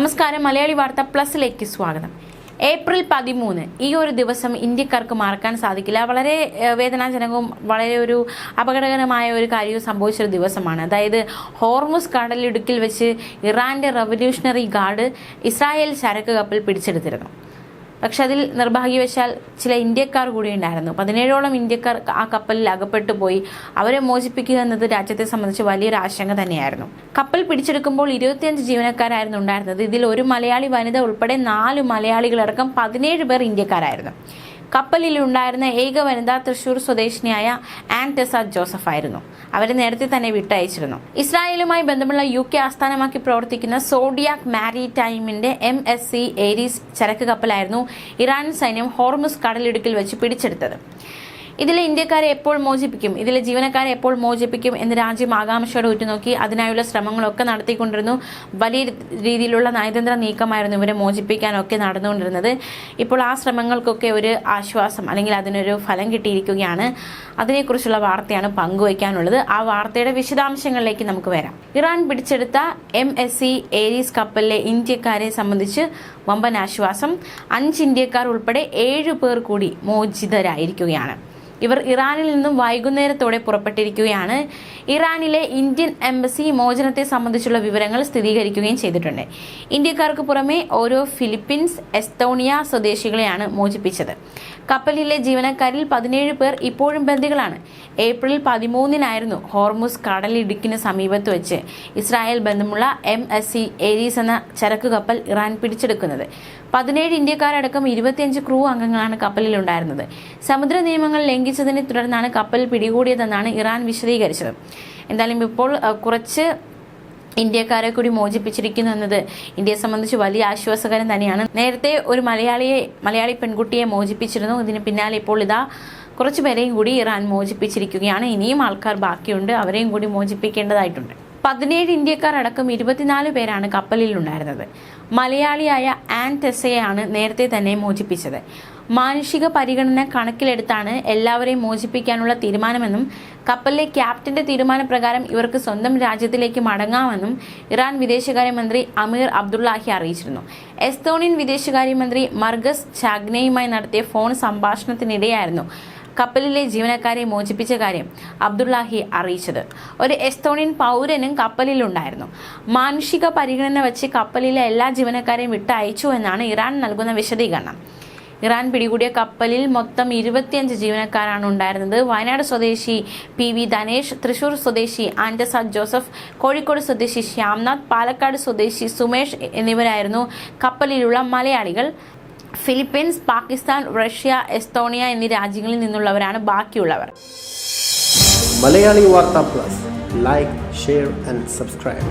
നമസ്കാരം മലയാളി വാർത്ത പ്ലസിലേക്ക് സ്വാഗതം. ഏപ്രിൽ പതിമൂന്ന് ഈ ഒരു ദിവസം ഇന്ത്യക്കാർക്ക് മറക്കാൻ സാധിക്കില്ല. വളരെ വേദനാജനകവും വളരെ ഒരു അപകടകരമായ ഒരു കാര്യവും സംഭവിച്ചൊരു ദിവസമാണ്. അതായത് ഹോർമുസ് കടലിടുക്കിൽ വെച്ച് ഇറാന്റെ റവല്യൂഷണറി ഗാർഡ് ഇസ്രായേൽ ചരക്ക് കപ്പൽ പിടിച്ചെടുത്തിരുന്നു. പക്ഷെ അതിൽ നിർഭാഗ്യവശാൽ ചില ഇന്ത്യക്കാർ കൂടി ഉണ്ടായിരുന്നു. പതിനേഴോളം ഇന്ത്യക്കാർ ആ കപ്പലിൽ അകപ്പെട്ടു പോയി. അവരെ മോചിപ്പിക്കുക എന്നത് രാജ്യത്തെ സംബന്ധിച്ച് വലിയൊരു ആശങ്ക തന്നെയായിരുന്നു. കപ്പൽ പിടിച്ചെടുക്കുമ്പോൾ ഇരുപത്തിയഞ്ച് ജീവനക്കാരായിരുന്നു ഉണ്ടായിരുന്നത്. ഇതിൽ ഒരു മലയാളി വനിത ഉൾപ്പെടെ നാല് മലയാളികളടക്കം പതിനേഴ് പേർ ഇന്ത്യക്കാരായിരുന്നു. കപ്പലിൽ ഉണ്ടായിരുന്ന ഏക വനിത തൃശൂർ സ്വദേശിനിയായ ആൻ ടെസാദ് ജോസഫ് ആയിരുന്നു. അവരെ നേരത്തെ തന്നെ വിട്ടയച്ചിരുന്നു. ഇസ്രായേലുമായി ബന്ധമുള്ള യു കെ ആസ്ഥാനമാക്കി പ്രവർത്തിക്കുന്ന സോഡിയാക് മാരി ടൈമിന്റെ എം എസ് സി ഏരീസ് ചരക്ക് കപ്പലായിരുന്നു ഇറാൻ സൈന്യം ഹോർമുസ് കടലിടുക്കിൽ വെച്ച് പിടിച്ചെടുത്തത്. ഇതിലെ ഇന്ത്യക്കാരെ എപ്പോൾ മോചിപ്പിക്കും? ഇതിലെ ജീവനക്കാരെ എപ്പോൾ മോചിപ്പിക്കും എന്ന് രാജ്യം ആകാംക്ഷയോടെ ഉറ്റുനോക്കി അതിനായുള്ള ശ്രമങ്ങളൊക്കെ നടത്തിക്കൊണ്ടിരുന്നു. വലിയ രീതിയിലുള്ള നയതന്ത്ര നീക്കമായിരുന്നു ഇവരെ മോചിപ്പിക്കാനൊക്കെ നടന്നുകൊണ്ടിരുന്നത്. ഇപ്പോൾ ആ ശ്രമങ്ങൾക്കൊക്കെ ഒരു ആശ്വാസം അല്ലെങ്കിൽ അതിനൊരു ഫലം കിട്ടിയിരിക്കുകയാണ്. അതിനെക്കുറിച്ചുള്ള വാർത്തയാണ് പങ്കുവയ്ക്കാനുള്ളത്. ആ വാർത്തയുടെ വിശദാംശങ്ങളിലേക്ക് നമുക്ക് വരാം. ഇറാൻ പിടിച്ചെടുത്ത എം എസ് സി ഏരീസ് കപ്പലിലെ ഇന്ത്യക്കാരെ സംബന്ധിച്ച് വമ്പൻ ആശ്വാസം. അഞ്ച് ഇന്ത്യക്കാർ ഉൾപ്പെടെ ഏഴ് പേർ കൂടി മോചിതരായിരിക്കുകയാണ്. ഇവർ ഇറാനിൽ നിന്നും വൈകുന്നേരത്തോടെ പുറപ്പെട്ടിരിക്കുകയാണ്. ഇറാനിലെ ഇന്ത്യൻ എംബസി മോചനത്തെ സംബന്ധിച്ചുള്ള വിവരങ്ങൾ സ്ഥിരീകരിക്കുകയും ചെയ്തിട്ടുണ്ട്. ഇന്ത്യക്കാർക്ക് പുറമെ ഓരോ ഫിലിപ്പീൻസ് എസ്തോണിയ സ്വദേശികളെയാണ് മോചിപ്പിച്ചത്. കപ്പലിലെ ജീവനക്കാരിൽ പതിനേഴ് പേർ ഇപ്പോഴും ബന്ദികളാണ്. ഏപ്രിൽ പതിമൂന്നിനായിരുന്നു ഹോർമുസ് കടലിടുക്കിന് സമീപത്ത് വെച്ച് ഇസ്രായേൽ ബന്ധമുള്ള എം എസ് സി ഏരീസ് എന്ന ചരക്ക് കപ്പൽ ഇറാൻ പിടിച്ചെടുക്കുന്നത്. പതിനേഴ് ഇന്ത്യക്കാരടക്കം ഇരുപത്തിയഞ്ച് ക്രൂ അംഗങ്ങളാണ് കപ്പലിലുണ്ടായിരുന്നത്. സമുദ്ര നിയമങ്ങൾ ലംഘിച്ചതിനെ തുടർന്നാണ് കപ്പൽ പിടികൂടിയതെന്നാണ് ഇറാൻ വിശദീകരിച്ചത്. എന്തായാലും ഇപ്പോൾ കുറച്ച് ഇന്ത്യക്കാരെ കൂടി മോചിപ്പിച്ചിരിക്കുന്നു എന്നത് ഇന്ത്യയെ സംബന്ധിച്ച് വലിയ ആശ്വാസകരം തന്നെയാണ്. നേരത്തെ ഒരു മലയാളിയെ മലയാളി പെൺകുട്ടിയെ മോചിപ്പിച്ചിരുന്നു. ഇതിന് പിന്നാലെ ഇപ്പോൾ ഇതാ കുറച്ചു പേരെയും കൂടി ഇറാൻ മോചിപ്പിച്ചിരിക്കുകയാണ്. ഇനിയും ആൾക്കാർ ബാക്കിയുണ്ട്. അവരെയും കൂടി മോചിപ്പിക്കേണ്ടതായിട്ടുണ്ട്. പതിനേഴ് ഇന്ത്യക്കാർ അടക്കം ഇരുപത്തിനാല് പേരാണ് കപ്പലിൽ ഉണ്ടായിരുന്നത് മലയാളിയായ ആൻ ടെസയെയാണ് നേരത്തെ തന്നെ മോചിപ്പിച്ചത്. മാനുഷിക പരിഗണന കണക്കിലെടുത്താണ് എല്ലാവരെയും മോചിപ്പിക്കാനുള്ള തീരുമാനമെന്നും കപ്പലിലെ ക്യാപ്റ്റന്റെ തീരുമാനപ്രകാരം ഇവർക്ക് സ്വന്തം രാജ്യത്തിലേക്ക് മടങ്ങാമെന്നും ഇറാൻ വിദേശകാര്യമന്ത്രി അമീർ അബ്ദുള്ളാഹി അറിയിച്ചിരുന്നു. എസ്തോണിയൻ വിദേശകാര്യമന്ത്രി മർഗസ് ചാഗ്നയുമായി നടത്തിയ ഫോൺ സംഭാഷണത്തിനിടെയായിരുന്നു കപ്പലിലെ ജീവനക്കാരെ മോചിപ്പിച്ച കാര്യം അബ്ദുള്ളാഹി അറിയിച്ചത്. ഒരു എസ്തോണിയൻ പൗരനും കപ്പലിലുണ്ടായിരുന്നു. മാനുഷിക പരിഗണന വെച്ച് കപ്പലിലെ എല്ലാ ജീവനക്കാരെയും വിട്ടയച്ചു എന്നാണ് ഇറാൻ നൽകുന്ന വിശദീകരണം. ഇറാൻ പിടികൂടിയ കപ്പലിൽ മൊത്തം ഇരുപത്തിയഞ്ച് ജീവനക്കാരാണ് ഉണ്ടായിരുന്നത്. വയനാട് സ്വദേശി പി വി ധനേഷ് തൃശൂർ സ്വദേശി ആൻഡസ ജോസഫ് കോഴിക്കോട് സ്വദേശി ശ്യാംനാഥ് പാലക്കാട് സ്വദേശി സുമേഷ് എന്നിവരായിരുന്നു കപ്പലിലുള്ള മലയാളികൾ. ഫിലിപ്പീൻസ് പാകിസ്ഥാൻ റഷ്യ എസ്തോണിയ എന്നീ രാജ്യങ്ങളിൽ നിന്നുള്ളവരാണ് ബാക്കിയുള്ളവർ. Malayali Vartha plus. Like share and subscribe.